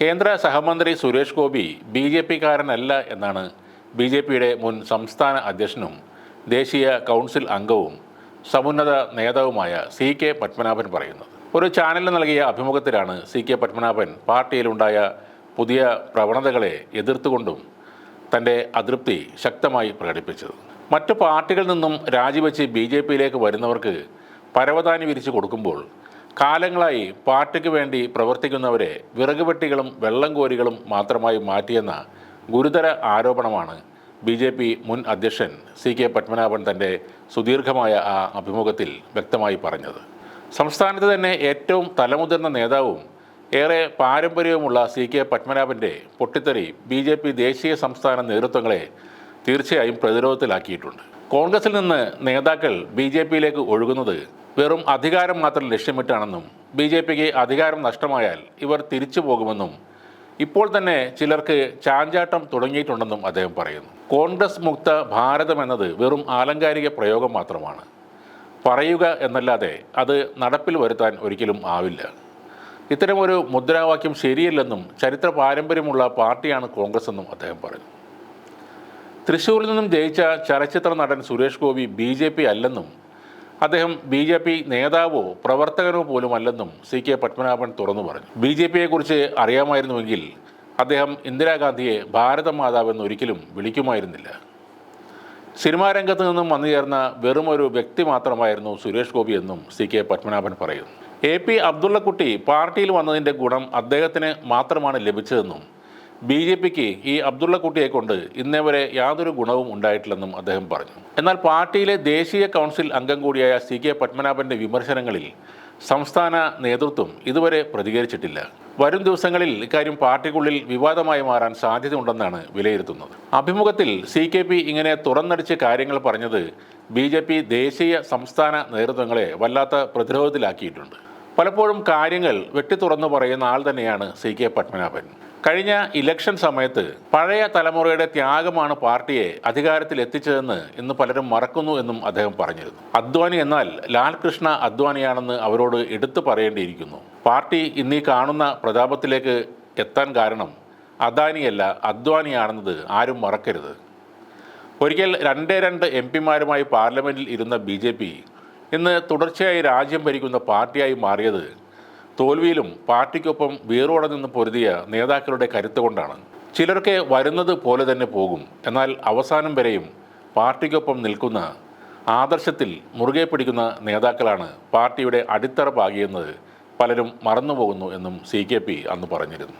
കേന്ദ്ര സഹമന്ത്രി Suresh Gopi B J പിക്കാരനല്ല എന്നാണ് ബി ജെ പിയുടെ മുൻ സംസ്ഥാന അധ്യക്ഷനും ദേശീയ കൗൺസിൽ അംഗവും സമുന്നത നേതാവുമായ സി കെ പത്മനാഭൻ പറയുന്നത്. ഒരു ചാനലിന് നൽകിയ അഭിമുഖത്തിലാണ് സി കെ പത്മനാഭൻ പാർട്ടിയിലുണ്ടായ പുതിയ പ്രവണതകളെ എതിർത്തുകൊണ്ടും തന്റെ അതൃപ്തി ശക്തമായി പ്രകടിപ്പിച്ചത്. മറ്റു പാർട്ടികളിൽ നിന്നും രാജിവെച്ച് ബി ജെ പിയിലേക്ക് വരുന്നവർക്ക് പരവതാനി വിരിച്ചു കൊടുക്കുമ്പോൾ കാലങ്ങളായി പാർട്ടിക്ക് വേണ്ടി പ്രവർത്തിക്കുന്നവരെ വിറകുപെട്ടികളും വെള്ളം കോരികളും മാത്രമായി മാറ്റിയെന്ന ഗുരുതര ആരോപണമാണ് ബി ജെ പി മുൻ അധ്യക്ഷൻ സി കെ പത്മനാഭൻ തന്റെ സുദീർഘമായ ആ അഭിമുഖത്തിൽ വ്യക്തമായി പറഞ്ഞത്. സംസ്ഥാനത്ത് തന്നെ ഏറ്റവും തലമുതിർന്ന നേതാവും ഏറെ പാരമ്പര്യവുമുള്ള സി കെ പത്മനാഭന്റെ പൊട്ടിത്തെറി ബി ജെ പി ദേശീയ സംസ്ഥാന നേതൃത്വങ്ങളെ തീർച്ചയായും പ്രതിരോധത്തിലാക്കിയിട്ടുണ്ട്. കോൺഗ്രസിൽ നിന്ന് നേതാക്കൾ ബി ജെ പിയിലേക്ക് ഒഴുകുന്നത് വെറും അധികാരം മാത്രം ലക്ഷ്യമിട്ടാണെന്നും ബി ജെ പിക്ക് അധികാരം നഷ്ടമായാൽ ഇവർ തിരിച്ചു പോകുമെന്നും ഇപ്പോൾ തന്നെ ചിലർക്ക് ചാഞ്ചാട്ടം തുടങ്ങിയിട്ടുണ്ടെന്നും അദ്ദേഹം പറയുന്നു. കോൺഗ്രസ് മുക്ത ഭാരതം എന്നത് വെറും ആലങ്കാരിക പ്രയോഗം മാത്രമാണ്. പറയുക എന്നല്ലാതെ അത് നടപ്പിൽ വരുത്താൻ ഒരിക്കലും ആവില്ല. ഇത്തരമൊരു മുദ്രാവാക്യം ശരിയല്ലെന്നും ചരിത്ര പാരമ്പര്യമുള്ള പാർട്ടിയാണ് കോൺഗ്രസ് എന്നും അദ്ദേഹം പറഞ്ഞു തൃശ്ശൂരിൽ നിന്നും ജയിച്ച ചലച്ചിത്ര നടൻ Suresh Gopi B J P അല്ലെന്നും അദ്ദേഹം ബി ജെ പി നേതാവോ പ്രവർത്തകനോ പോലും അല്ലെന്നും സി കെ പത്മനാഭൻ തുറന്നു പറഞ്ഞു. ബി ജെ പിയെക്കുറിച്ച് അറിയാമായിരുന്നുവെങ്കിൽ അദ്ദേഹം ഇന്ദിരാഗാന്ധിയെ ഭാരതമാതാവെന്ന് ഒരിക്കലും വിളിക്കുമായിരുന്നില്ല. സിനിമാ രംഗത്ത് നിന്നും വന്നു ചേർന്ന വെറും ഒരു വ്യക്തി മാത്രമായിരുന്നു സുരേഷ് ഗോപി എന്നും സി കെ പത്മനാഭൻ പറയുന്നു. എ പി അബ്ദുള്ളക്കുട്ടി പാർട്ടിയിൽ വന്നതിന്റെ ഗുണം അദ്ദേഹത്തിന് മാത്രമാണ് ലഭിച്ചതെന്നും ബി ജെ പിക്ക് ഈ അബ്ദുള്ളക്കുട്ടിയെ കൊണ്ട് ഇന്നേ വരെ യാതൊരു ഗുണവും ഉണ്ടായിട്ടില്ലെന്നും അദ്ദേഹം പറഞ്ഞു. എന്നാൽ പാർട്ടിയിലെ ദേശീയ കൗൺസിൽ അംഗം കൂടിയായ സി കെ പത്മനാഭന്റെ വിമർശനങ്ങളിൽ സംസ്ഥാന നേതൃത്വം ഇതുവരെ പ്രതികരിച്ചിട്ടില്ല. വരും ദിവസങ്ങളിൽ ഇക്കാര്യം പാർട്ടിക്കുള്ളിൽ വിവാദമായി മാറാൻ സാധ്യതയുണ്ടെന്നാണ് വിലയിരുത്തുന്നത്. അഭിമുഖത്തിൽ സി കെ പി ഇങ്ങനെ തുറന്നടിച്ച് കാര്യങ്ങൾ പറഞ്ഞത് ബി ജെ പി ദേശീയ സംസ്ഥാന നേതൃത്വങ്ങളെ വല്ലാത്ത പ്രതിരോധത്തിലാക്കിയിട്ടുണ്ട്. പലപ്പോഴും കാര്യങ്ങൾ വെട്ടിത്തുറന്നു പറയുന്ന ആൾ തന്നെയാണ് സി കെ പത്മനാഭൻ. കഴിഞ്ഞ ഇലക്ഷൻ സമയത്ത് പഴയ തലമുറയുടെ ത്യാഗമാണ് പാർട്ടിയെ അധികാരത്തിൽ എത്തിച്ചതെന്ന് ഇന്ന് പലരും മറക്കുന്നു എന്നും അദ്ദേഹം പറഞ്ഞിരുന്നു. അദ്വാനി എന്നാൽ ലാൽകൃഷ്ണ അദ്വാനിയാണെന്ന് അവരോട് എടുത്തു പറയേണ്ടിയിരിക്കുന്നു. പാർട്ടി ഇന്നീ കാണുന്ന പ്രതാപത്തിലേക്ക് എത്താൻ കാരണം അദാനിയല്ല അദ്വാനിയാണെന്നത് ആരും മറക്കരുത്. ഒരിക്കൽ രണ്ടേ രണ്ട് എം പിമാരുമായി പാർലമെന്റിൽ ഇരുന്ന ബി ജെ പി ഇന്ന് തുടർച്ചയായി രാജ്യം ഭരിക്കുന്ന പാർട്ടിയായി മാറിയത് തോൽവിയിലും പാർട്ടിക്കൊപ്പം വേറോടെ നിന്ന് പൊരുതിയ നേതാക്കളുടെ കരുത്ത് കൊണ്ടാണ് ചിലർക്ക് വരുന്നത് പോലെ തന്നെ പോകും. എന്നാൽ അവസാനം വരെയും പാർട്ടിക്കൊപ്പം നിൽക്കുന്ന ആദർശത്തിൽ മുറുകെ പിടിക്കുന്ന നേതാക്കളാണ് പാർട്ടിയുടെ അടിത്തറ പാകിയെന്നത് പലരും മറന്നുപോകുന്നു എന്നും സി കെ പി അന്ന് പറഞ്ഞിരുന്നു.